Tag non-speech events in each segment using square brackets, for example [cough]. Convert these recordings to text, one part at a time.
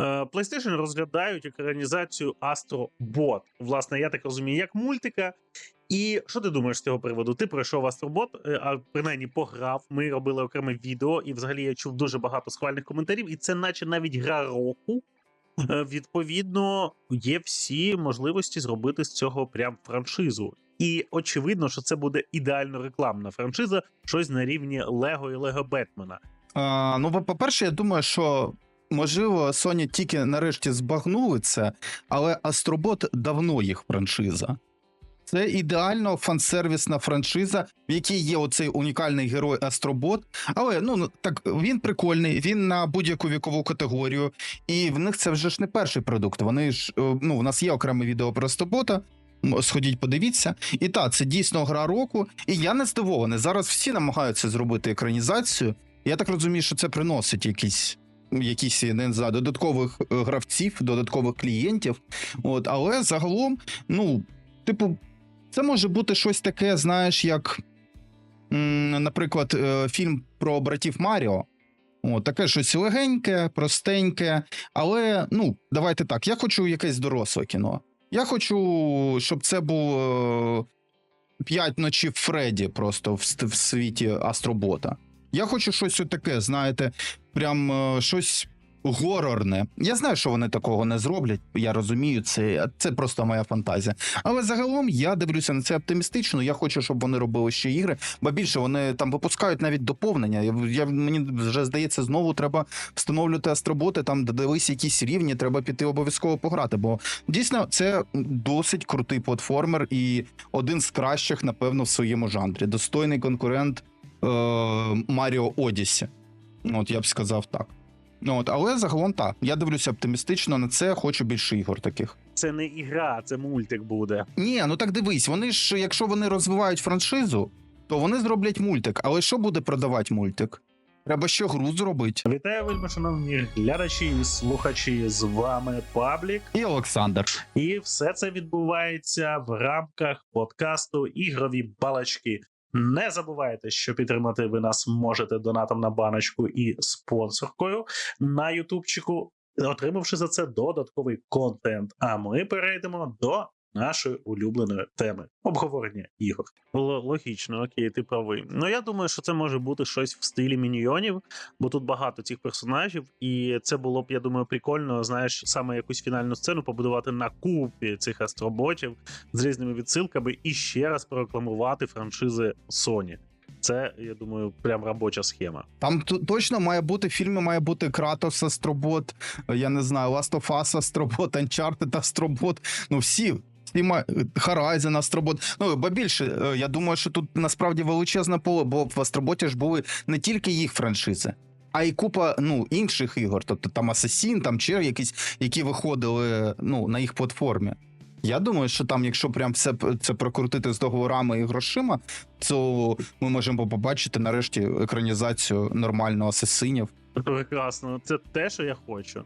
Е, PlayStation розглядають екранізацію Astro Bot. Власне, я так розумію, як мультика. І що ти думаєш з цього приводу? Ти пройшов Астробот, е, а принаймні пограв. Ми робили окреме відео, і взагалі я чув дуже багато схвальних коментарів, і це, наче навіть гра року. Е, Відповідно, є всі можливості зробити з цього прям франшизу. І очевидно, що це буде ідеально рекламна франшиза, щось на рівні Лего і Лего Бетмена. Ну, по-перше, я думаю, що можливо Sony тільки нарешті збагнули це, але Астробот давно їх франшиза. Це ідеально фансервісна франшиза, в якій є оцей унікальний герой Астробот. Але ну ну, так він прикольний, він на будь-яку вікову категорію, і в них це вже ж не перший продукт. Вони ж е, ну, у нас є окреме відео про Астробота. Сходіть, подивіться. І так, це дійсно гра року. І я не здивований. Зараз всі намагаються зробити екранізацію. Я так розумію, що це приносить якісь. Якісь не знаю, додаткових е, гравців, додаткових клієнтів. От, але загалом, ну, типу, це може бути щось таке, знаєш, як, наприклад, е, фільм про братів Маріо. От, таке щось легеньке, простеньке. Але ну, давайте так. Я хочу якесь доросле кіно. Я хочу, щоб це було п'ять ночів Фредді просто в, в світі Астробота. Я хочу щось таке, знаєте, прям е, щось горорне. Я знаю, що вони такого не зроблять. Я розумію, це, це просто моя фантазія. Але загалом я дивлюся на це оптимістично. Я хочу, щоб вони робили ще ігри, бо більше вони там випускають навіть доповнення. Я, мені вже здається, знову треба встановлювати астроботи, там додались якісь рівні, треба піти обов'язково пограти. Бо дійсно це досить крутий платформер і один з кращих, напевно, в своєму жанрі. Достойний конкурент Маріо Одісі. От я б сказав так. От, але загалом так. Я дивлюся оптимістично на це, хочу більше ігор таких. Це не ігра, це мультик буде. Ні, ну так дивись, вони ж, якщо вони розвивають франшизу, то вони зроблять мультик. Але що буде продавати мультик? Треба ще гру зробити. Вітаю, вельми шановні глядачі і слухачі. З вами Паблік. І Олександр. І все це відбувається в рамках подкасту Ігрові балачки. Не забувайте, що підтримати ви нас можете донатом на баночку і спонсоркою на Ютубчику, отримавши за це додатковий контент. А ми перейдемо до нашої улюбленої теми обговорення ігор. Л- логічно, окей, ти правий. Ну я думаю, що це може бути щось в стилі міньйонів, бо тут багато цих персонажів, і це було б, я думаю, прикольно, знаєш, саме якусь фінальну сцену побудувати на купі цих астроботів з різними відсилками і ще раз прорекламувати франшизи Sony. Це, я думаю, прям робоча схема. Там т- точно має бути в фільмі, має бути Кратос Астробот, я не знаю, Last of Us Астробот, Uncharted Астробот. Ну всі. Всі ма- Horizon Астробот. Ну, бо більше, е, я думаю, що тут насправді величезне поле, бо в Астроботі ж були не тільки їх франшизи. А й купа ну інших ігор, тобто там Assassin, там чи якісь, які виходили ну на їх платформі. Я думаю, що там, якщо прям все це прокрутити з договорами і грошима, то ми можемо побачити нарешті екранізацію нормального асасинів. Прекрасно, це те, що я хочу.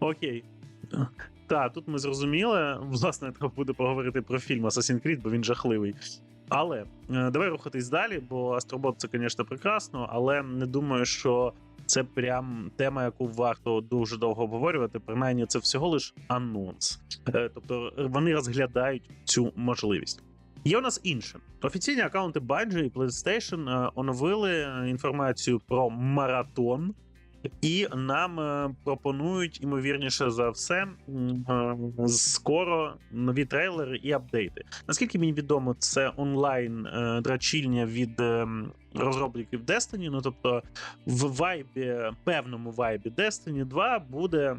Окей. Так, тут ми зрозуміли. Власне, треба буде поговорити про фільм Assassin's Creed, бо він жахливий. Але е, давай рухатись далі, бо Астробот це, звісно, прекрасно, але не думаю, що це прям тема, яку варто дуже довго обговорювати. Принаймні, це всього лиш анонс. Е, Тобто вони розглядають цю можливість. Є у нас інше. Офіційні аккаунти Bungie і PlayStation е, оновили інформацію про маратон, і нам е, пропонують, ймовірніше за все, е, скоро нові трейлери і апдейти. Наскільки мені відомо, це онлайн е, драчільня від розробників Destiny. Ну тобто, в вайбі, певному вайбі Destiny 2 буде.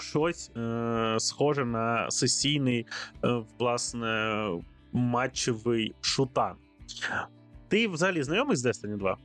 Щось е, схоже на сесійний, е, власне, матчевий шутан. Ти взагалі знайомий з Destiny 2?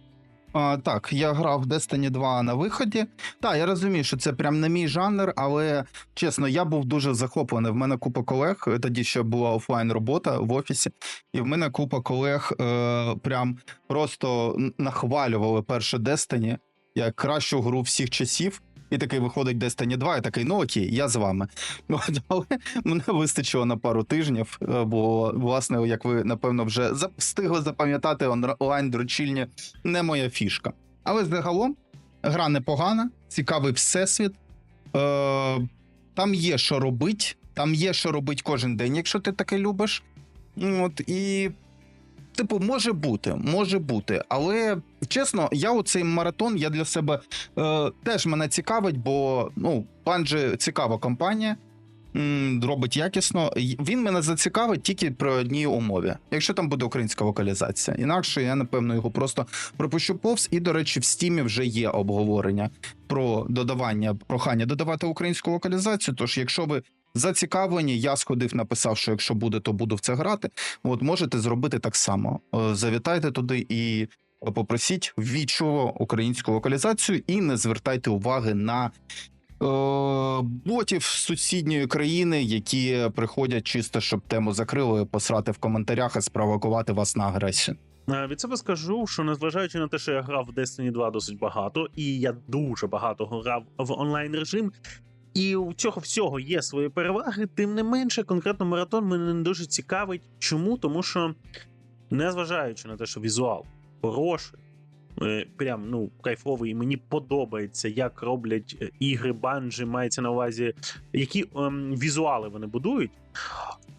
А, так, я грав Destiny 2 на виході. Так, я розумію, що це прям не мій жанр, але чесно, я був дуже захоплений. В мене купа колег. Тоді ще була офлайн робота в офісі, і в мене купа колег е, прям просто нахвалювали перше Destiny як кращу гру всіх часів. І такий виходить Destiny 2, і такий, ну окей, я з вами. [laughs] От, Але мене вистачило на пару тижнів, е, бо, власне, як ви напевно вже встигли запам'ятати, онлайн дрочільні не моя фішка. Але загалом гра непогана, цікавий всесвіт. Е, там є що робити, там є що робити кожен день, якщо ти таке любиш. От, і, типу, може бути, може бути. Але чесно, я у цей маратон я для себе е, теж мене цікавить, бо ну, Bungie цікава компанія. Робить якісно. Він мене зацікавить тільки при одній умові, якщо там буде українська вокалізація. Інакше я напевно його просто пропущу повз. І, до речі, в стімі вже є обговорення про додавання прохання додавати українську локалізацію. Тож, якщо ви зацікавлені, я сходив, написав, що якщо буде, то буду в це грати. От можете зробити так само. Е, Завітайте туди і попросіть ввічливо українську локалізацію, і не звертайте уваги на. е, Ботів з сусідньої країни, які приходять чисто, щоб тему закрили, посрати в коментарях і спровокувати вас на агресію. Е, Від себе скажу, що незважаючи на те, що я грав в Destiny 2 досить багато, і я дуже багато грав в онлайн режим. І у цього всього є свої переваги. Тим не менше, конкретно маратон мене не дуже цікавить. Чому? Тому що, незважаючи на те, що візуал хороший, е, прям ну кайфовий, і мені подобається, як роблять е, ігри банджі, мається на увазі, які ем, візуали вони будують.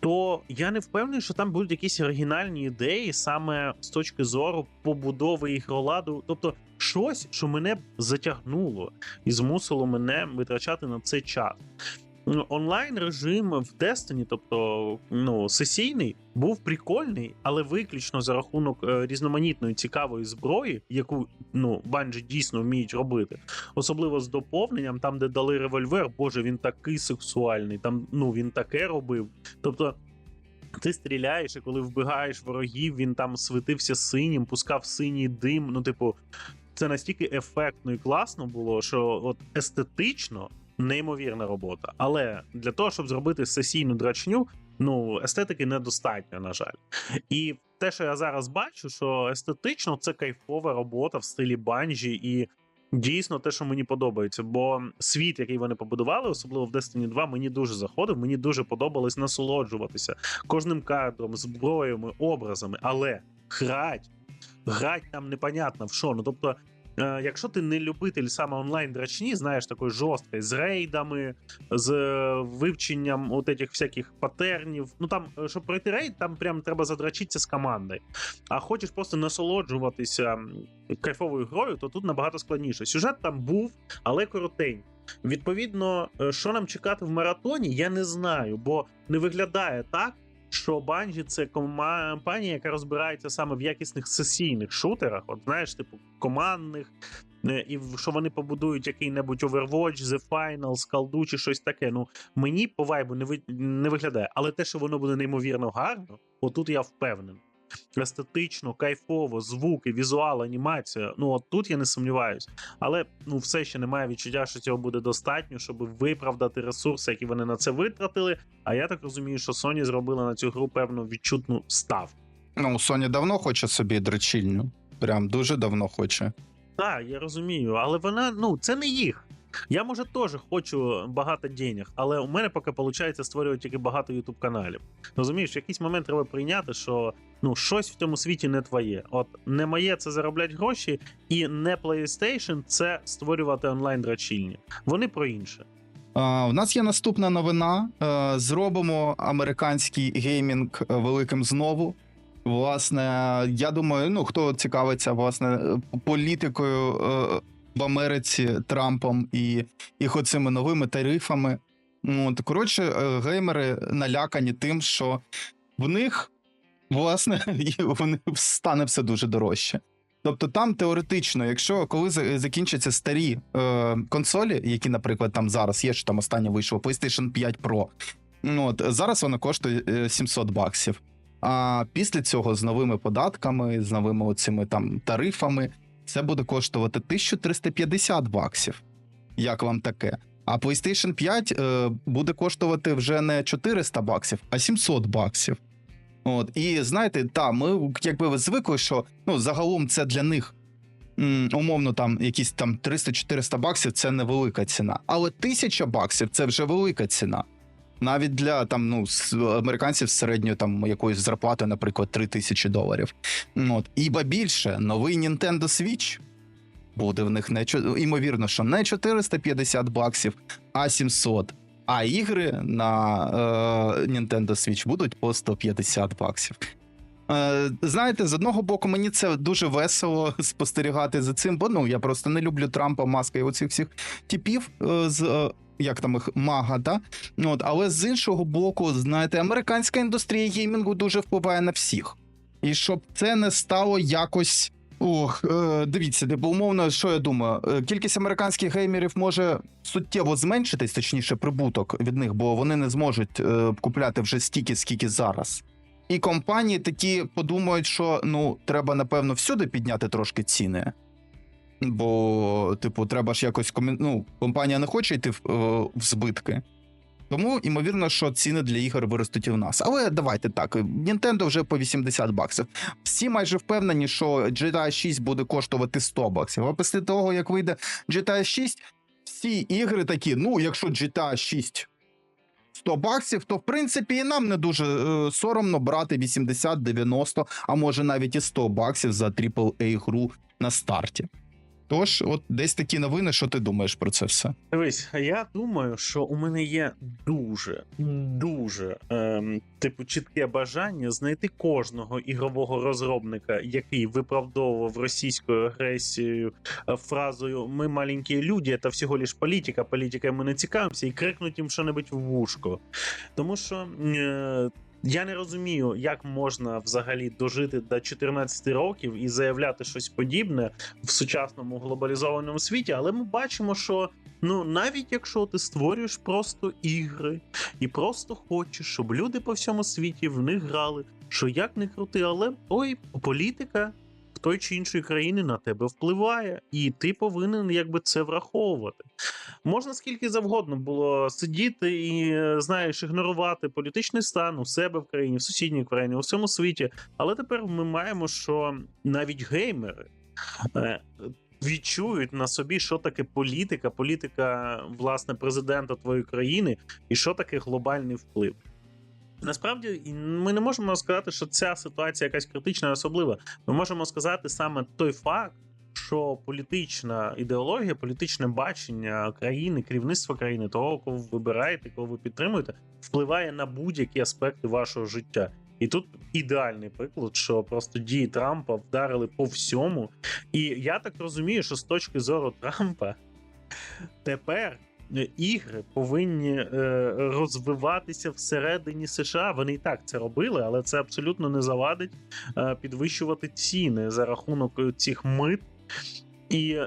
То я не впевнений, що там будуть якісь оригінальні ідеї саме з точки зору побудови ігроладу. Тобто, щось, що мене затягнуло і змусило мене витрачати на це час. Онлайн режим в Destiny, тобто ну, сесійний, був прикольний, але виключно за рахунок е, різноманітної цікавої зброї, яку ну банджі дійсно вміють робити, особливо з доповненням, там, де дали револьвер, боже, він такий сексуальний, там ну він таке робив. Тобто. Ти стріляєш, і коли вбігаєш ворогів, він там світився синім, пускав синій дим. Ну, типу, це настільки ефектно і класно було, що от естетично неймовірна робота. Але для того, щоб зробити сесійну драчню, ну естетики недостатньо, на жаль. І те, що я зараз бачу, що естетично це кайфова робота в стилі банжі і. Дійсно, те, що мені подобається, бо світ, який вони побудували, особливо в Destiny 2, мені дуже заходив. Мені дуже подобалось насолоджуватися кожним кадром, зброями, образами. Але грать, грать там непонятно в що. Ну тобто, якщо ти не любитель саме онлайн драчні, знаєш такої жорсткої, з рейдами, з е, вивченням от этих всяких патернів. Ну там, е, щоб пройти рейд, там прям треба задрачитися з командою. А хочеш просто насолоджуватися кайфовою грою, то тут набагато складніше. Сюжет там був, але коротенький. Відповідно, е, що нам чекати в маратоні, я не знаю, бо не виглядає так, що Bungie — це компанія, яка розбирається саме в якісних сесійних шутерах. От знаєш, типу командних, е, і що вони побудують який-небудь Overwatch, The Finals, Колду чи щось таке. Ну мені по вайбу не ви не виглядає, але те, що воно буде неймовірно гарно, отут я впевнений. Естетично, кайфово, звуки, візуал, анімація. Ну от тут я не сумніваюсь. Але ну все ще немає відчуття, що цього буде достатньо, щоб виправдати ресурси, які вони на це витратили. А я так розумію, що Sony зробила на цю гру певну відчутну ставку. Ну, Sony давно хоче собі дрочільню. Прям дуже давно хоче. Так, я розумію, але вона ну це не їх. Я може теж хочу багато денег, але у мене поки виходить створювати тільки багато ютуб каналів. Розумієш, в якийсь момент треба прийняти, що ну щось в цьому світі не твоє. От не моє це заробляти гроші, і не PlayStation це створювати онлайн драчільні. Вони про інше. У нас є наступна новина. Е, Зробимо американський геймінг е, великим знову. Власне, я думаю, ну хто цікавиться власне е, політикою в Америці Трампом і їх оцими новими тарифами. Ну, от, коротше, е, геймери налякані тим, що в них власне [laughs] вони стане все дуже дорожче. Тобто там теоретично, якщо коли закінчаться старі е, консолі, які, наприклад, там зараз є, що там останнє вийшло, PlayStation 5 Pro, ну, от, зараз вона коштує е, 700 баксів. А після цього з новими податками, з новими оцими там тарифами, це буде коштувати 1350 баксів. Як вам таке? А PlayStation 5 е, буде коштувати вже не 400 баксів, а 700 баксів. От, і знаєте, та, ми якби звикли, що ну, загалом це для них м, умовно там якісь там 300-400 баксів це невелика ціна. Але 1000 баксів це вже велика ціна. Навіть для там ну американців з середньою там якоїсь зарплати, наприклад, 3000 доларів. От. Іба більше, новий Nintendo Switch буде в них не ймовірно, що не 450 баксів, а 700. А ігри на е, Nintendo Switch будуть по 150 баксів. Е, знаєте, з одного боку, мені це дуже весело [laughs] спостерігати за цим, бо ну я просто не люблю Трампа, маска і оцих всіх типів е, з. Як там їх мага, да? От, але з іншого боку, знаєте, американська індустрія геймінгу дуже впливає на всіх. І щоб це не стало якось. Ох, е, дивіться, типу, умовно, що я думаю, е, кількість американських геймерів може суттєво зменшитись, точніше, прибуток від них, бо вони не зможуть е, купляти вже стільки, скільки зараз. І компанії такі подумають, що ну треба напевно всюди підняти трошки ціни. Бо, типу, треба ж якось комі... ну, компанія не хоче йти в, е, в збитки. Тому, ймовірно, що ціни для ігор виростуть і в нас. Але давайте так: Nintendo вже по 80 баксів. Всі майже впевнені, що GTA 6 буде коштувати 100 баксів. А після того, як вийде GTA 6, всі ігри такі: ну, якщо GTA 6 100 баксів, то в принципі і нам не дуже е, соромно брати 80, 90, а може навіть і 100 баксів за AAA гру на старті. Тож, от десь такі новини, що ти думаєш про це все? Дивись, я думаю, що у мене є дуже, дуже ем, типу чітке бажання знайти кожного ігрового розробника, який виправдовував російську агресію е, фразою Ми маленькі люди, це всього лиш політика, політикою ми не цікавимося, і крикнуть їм що-небудь в вушко. Тому що. Е, я не розумію, як можна взагалі дожити до 14 років і заявляти щось подібне в сучасному глобалізованому світі, але ми бачимо, що ну навіть якщо ти створюєш просто ігри і просто хочеш, щоб люди по всьому світі в них грали, що як не крути, але ой, політика той чи іншої країни на тебе впливає, і ти повинен якби це враховувати. Можна скільки завгодно було сидіти і е, знаєш, ігнорувати політичний стан у себе в країні, в сусідній країні, у всьому світі. Але тепер ми маємо, що навіть геймери е, відчують на собі, що таке політика, політика власне президента твоєї країни, і що таке глобальний вплив. Насправді ми не можемо сказати, що ця ситуація якась критична особлива. Ми можемо сказати саме той факт, що політична ідеологія, політичне бачення країни, керівництва країни, того, кого ви вибираєте, кого ви підтримуєте, впливає на будь-які аспекти вашого життя. І тут ідеальний приклад, що просто дії Трампа вдарили по всьому. І я так розумію, що з точки зору Трампа тепер ігри повинні е, розвиватися всередині США. Вони і так це робили, але це абсолютно не завадить е, підвищувати ціни за рахунок е, цих мит. І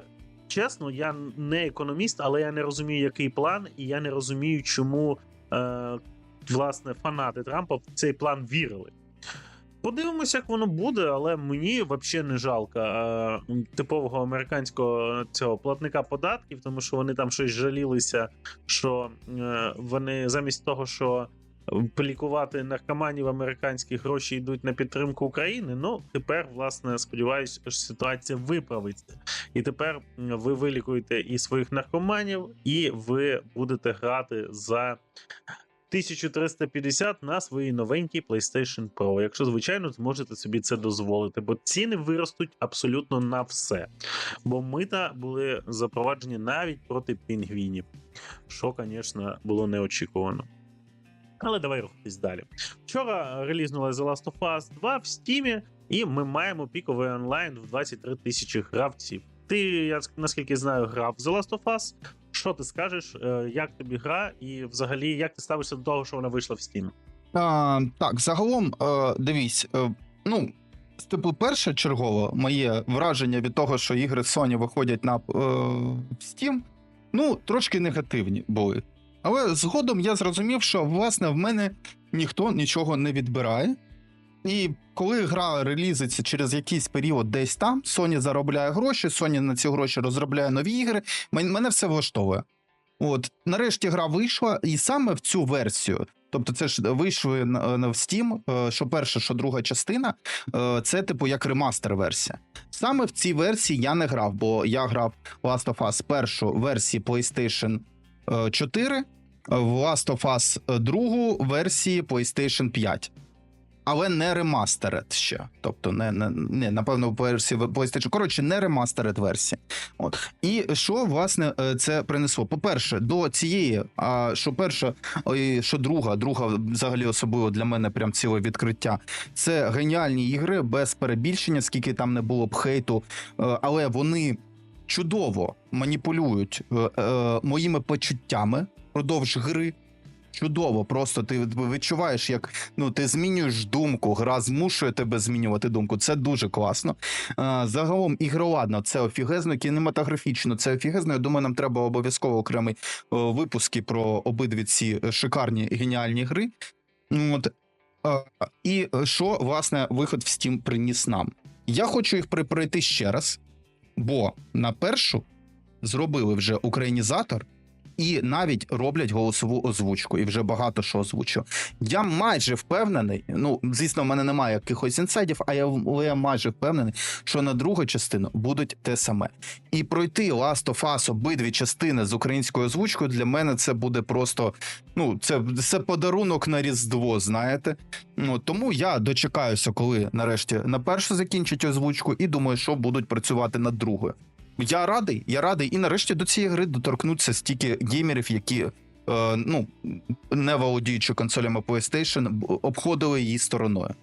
чесно, я не економіст, але я не розумію, який план, і я не розумію, чому власне фанати Трампа в цей план вірили. Подивимося, як воно буде, але мені взагалі не жалко е, типового американського цього платника податків, тому що вони там щось жалілися, що е, вони замість того, що полікувати наркоманів американські гроші йдуть на підтримку України. Ну тепер, власне, сподіваюся, що ситуація виправиться. І тепер ви вилікуєте і своїх наркоманів, і ви будете грати за. 1350 на своїй новенькій PlayStation Pro, якщо звичайно зможете собі це дозволити, бо ціни виростуть абсолютно на все. Бо мита були запроваджені навіть проти пінгвінів, що, звісно, було неочікувано. Але давай рухатись далі. Вчора релізнула The Last of Us 2 в Steam, і ми маємо піковий онлайн в 23 тисячі гравців. Ти, я наскільки знаю, грав The Last of Us. Що ти скажеш, е, як тобі гра, і взагалі як ти ставишся до того, що вона вийшла в Steam? А, так, загалом, е, дивись, е, ну. Типу, перше чергово моє враження від того, що ігри Sony виходять на е, Steam, ну, трошки негативні були. Але згодом я зрозумів, що власне в мене ніхто нічого не відбирає. І коли гра релізиться через якийсь період десь там, Sony заробляє гроші, Sony на ці гроші розробляє нові ігри. Мене все влаштовує. От, нарешті гра вийшла, і саме в цю версію. Тобто, це ж вийшли на Steam, е, що перша, що друга частина, е, це типу як ремастер-версія. Саме в цій версії я не грав, бо я грав Last of Us першу версії PlayStation 4, в Last of Us другу версії PlayStation 5. Але не ремастеред ще. Тобто, не, не, не напевно, версії PlayStation. Коротше, не ремастеред версія. От. І що, власне, е, це принесло? По-перше, до цієї, а що перша, і що друга, друга взагалі особливо для мене прям ціле відкриття. Це геніальні ігри без перебільшення, скільки там не було б хейту, е, але вони чудово маніпулюють е, е, моїми почуттями впродовж гри. Чудово, просто ти відчуваєш, як ну ти змінюєш думку, гра змушує тебе змінювати думку. Це дуже класно. А, загалом, ігроладно, це офігезно, кінематографічно, це офігезно. Я думаю, нам треба обов'язково окремий о, випуски про обидві ці шикарні геніальні гри. От. А, і що, власне, виход в Steam приніс нам? Я хочу їх пройти ще раз, бо на першу зробили вже українізатор і навіть роблять голосову озвучку, і вже багато що озвучу. Я майже впевнений. Ну, звісно, в мене немає якихось інсайдів, а я, але я майже впевнений, що на другу частину будуть те саме. І пройти Last of Us обидві частини з українською озвучкою для мене це буде просто. Ну, це, це подарунок на Різдво, знаєте. Ну, тому я дочекаюся, коли нарешті на першу закінчать озвучку, і думаю, що будуть працювати над другою. Я радий, я радий, і нарешті до цієї гри доторкнуться стільки геймерів, які. Е, ну, не володіючи консолями PlayStation, обходили її стороною.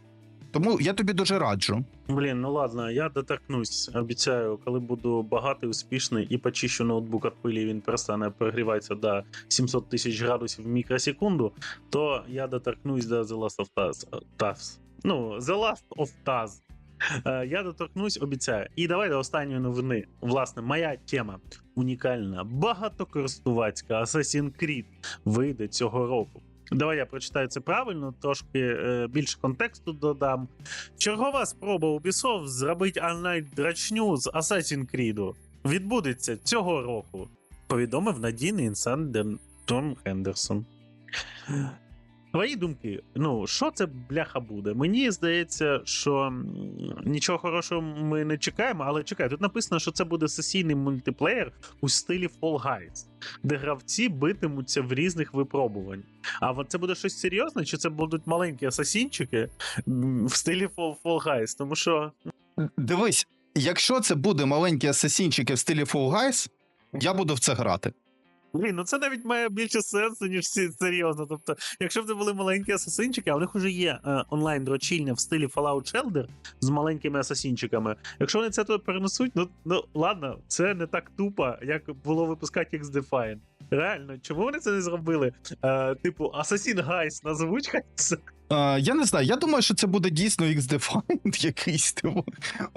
Тому я тобі дуже раджу. Блін, ну ладно, я доторкнусь. Обіцяю, коли буду багатий, успішний і почищу ноутбук від пилі, він перестане перегріватися до 700 тисяч градусів в мікросекунду, то я доторкнусь до The Last of Us. Us. Ну, The Last of Us. Е, Я доторкнусь, обіцяю. І давай до останньої новини. Власне, моя тема унікальна, багатокористувацька Assassin's Creed вийде цього року. Давай я прочитаю це правильно, трошки е, більше контексту додам. Чергова спроба Ubisoft зробити онлайн драчню з Assassin's Creed відбудеться цього року. Повідомив надійний інсайдер Том Хендерсон. Твої думки, ну що це бляха буде? Мені здається, що нічого хорошого ми не чекаємо, але чекай, тут написано, що це буде сесійний мультиплеєр у стилі Fall Guys, де гравці битимуться в різних випробувань. А це буде щось серйозне, чи це будуть маленькі асасінчики в стилі Fall, Fall Guys? Тому що Дивись, якщо це буде маленькі асасінчики в стилі Fall Guys, я буду в це грати. Блін, ну це навіть має більше сенсу, ніж серйозно. Тобто, якщо б це були маленькі асасинчики, а в них вже є е, онлайн дрочільня в стилі Fallout Shelter з маленькими асасінчиками. Якщо вони це тут перенесуть, ну, ну ладно, це не так тупо, як було випускати X-Define. Реально, чому вони це не зробили? Е, типу, Assassin Guys назвуть хай це. Е, я не знаю, я думаю, що це буде дійсно X-Defined [laughs] якийсь. Типу.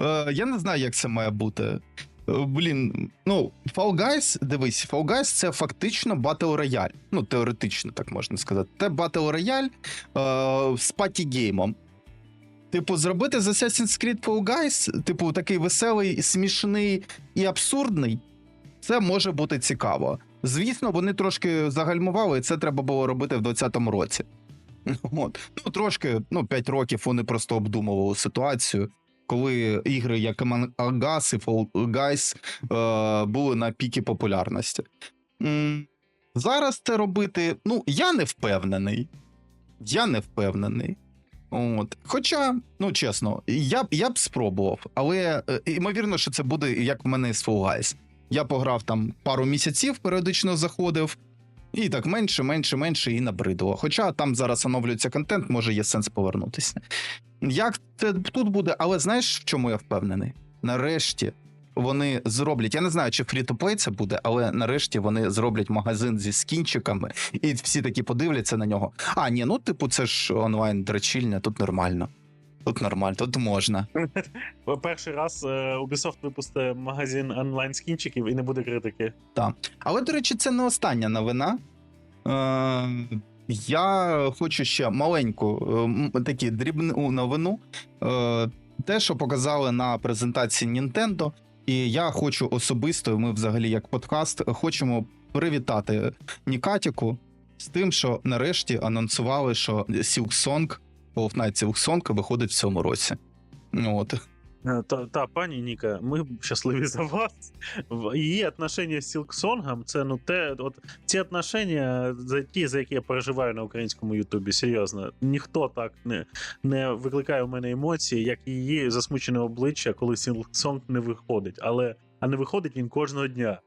Е, я не знаю, як це має бути. Е, Блін, ну, Fall Guys, дивись, Fall Guys це фактично Battle Royale. Ну, теоретично, так можна сказати. Це Battle Royale е, з паті-геймом. Типу, зробити з Assassin's Creed Fall Guys, типу, такий веселий, смішний і абсурдний. Це може бути цікаво. Звісно, вони трошки загальмували, і це треба було робити в 2020 році. [laughs] От. Ну, трошки, ну, 5 років вони просто обдумували ситуацію, коли ігри, як Among і Fall Guys е, були на пікі популярності. Зараз це робити, ну, я не впевнений. Я не впевнений. От. Хоча, ну чесно, я б я б спробував, але е, ймовірно, що це буде як в мене з Fall Guys. Я пограв там пару місяців, періодично заходив, і так менше, менше, менше і набридло. Хоча там зараз оновлюється контент, може є сенс повернутися. Як це тут буде, але знаєш, в чому я впевнений? Нарешті вони зроблять. Я не знаю, чи фрі-то-плей це буде, але нарешті вони зроблять магазин зі скінчиками, і всі такі подивляться на нього. А, ні, ну типу, це ж онлайн дрочільня, тут нормально. Тут нормально, тут можна. Перший раз е, Ubisoft випустить магазин онлайн скінчиків і не буде критики. Так. Але, до речі, це не остання новина. Е, я хочу ще маленьку е, такі дрібну новину. Е, те, що показали на презентації Nintendo, і я хочу особисто, ми взагалі, як подкаст, хочемо привітати Нікатіку з тим, що нарешті анонсували, що Silk Song, Wolf Night виходить в цьому році. Ну, От. Е, Та, та пані Ніка, ми щасливі за вас. Її отношення з Сілксонгом це ну те, от ці отношення, за ті, за які я переживаю на українському Ютубі, серйозно. Ніхто так не, не викликає у мене емоції, як її засмучене обличчя, коли Сілксонг не виходить. Але а не виходить він кожного дня.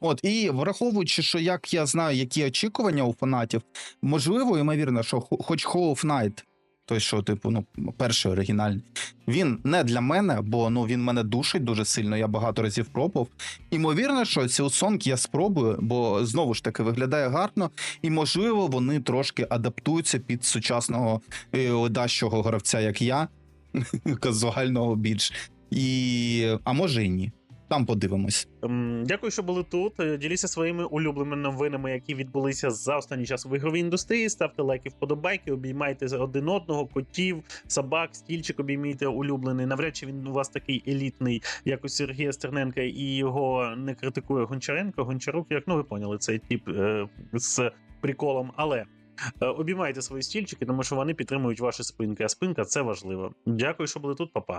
От і враховуючи, що як я знаю, які очікування у фанатів, можливо, ймовірно, що хо- хоч Hollow Knight, той, що, типу, ну, перший оригінальний, він не для мене, бо ну він мене душить дуже сильно. Я багато разів пробував. Імовірно, що Silksong я спробую, бо знову ж таки виглядає гарно, і можливо, вони трошки адаптуються під сучасного е, ледащого гравця, як я, [laughs] казуального більш. І а може і ні. Там подивимось. Ем, Дякую, що були тут. Е, Діліться своїми улюбленими новинами, які відбулися за останній час в ігровій індустрії. Ставте лайки, вподобайки, обіймайте один одного, котів, собак, стільчик обіймійте улюблений. Навряд чи він у вас такий елітний, як у Сергія Стерненка, і його не критикує Гончаренко. Гончарук, як ну ви поняли, цей тип е, з приколом. Але е, обіймайте свої стільчики, тому що вони підтримують ваші спинки. А спинка це важливо. Дякую, що були тут, папа.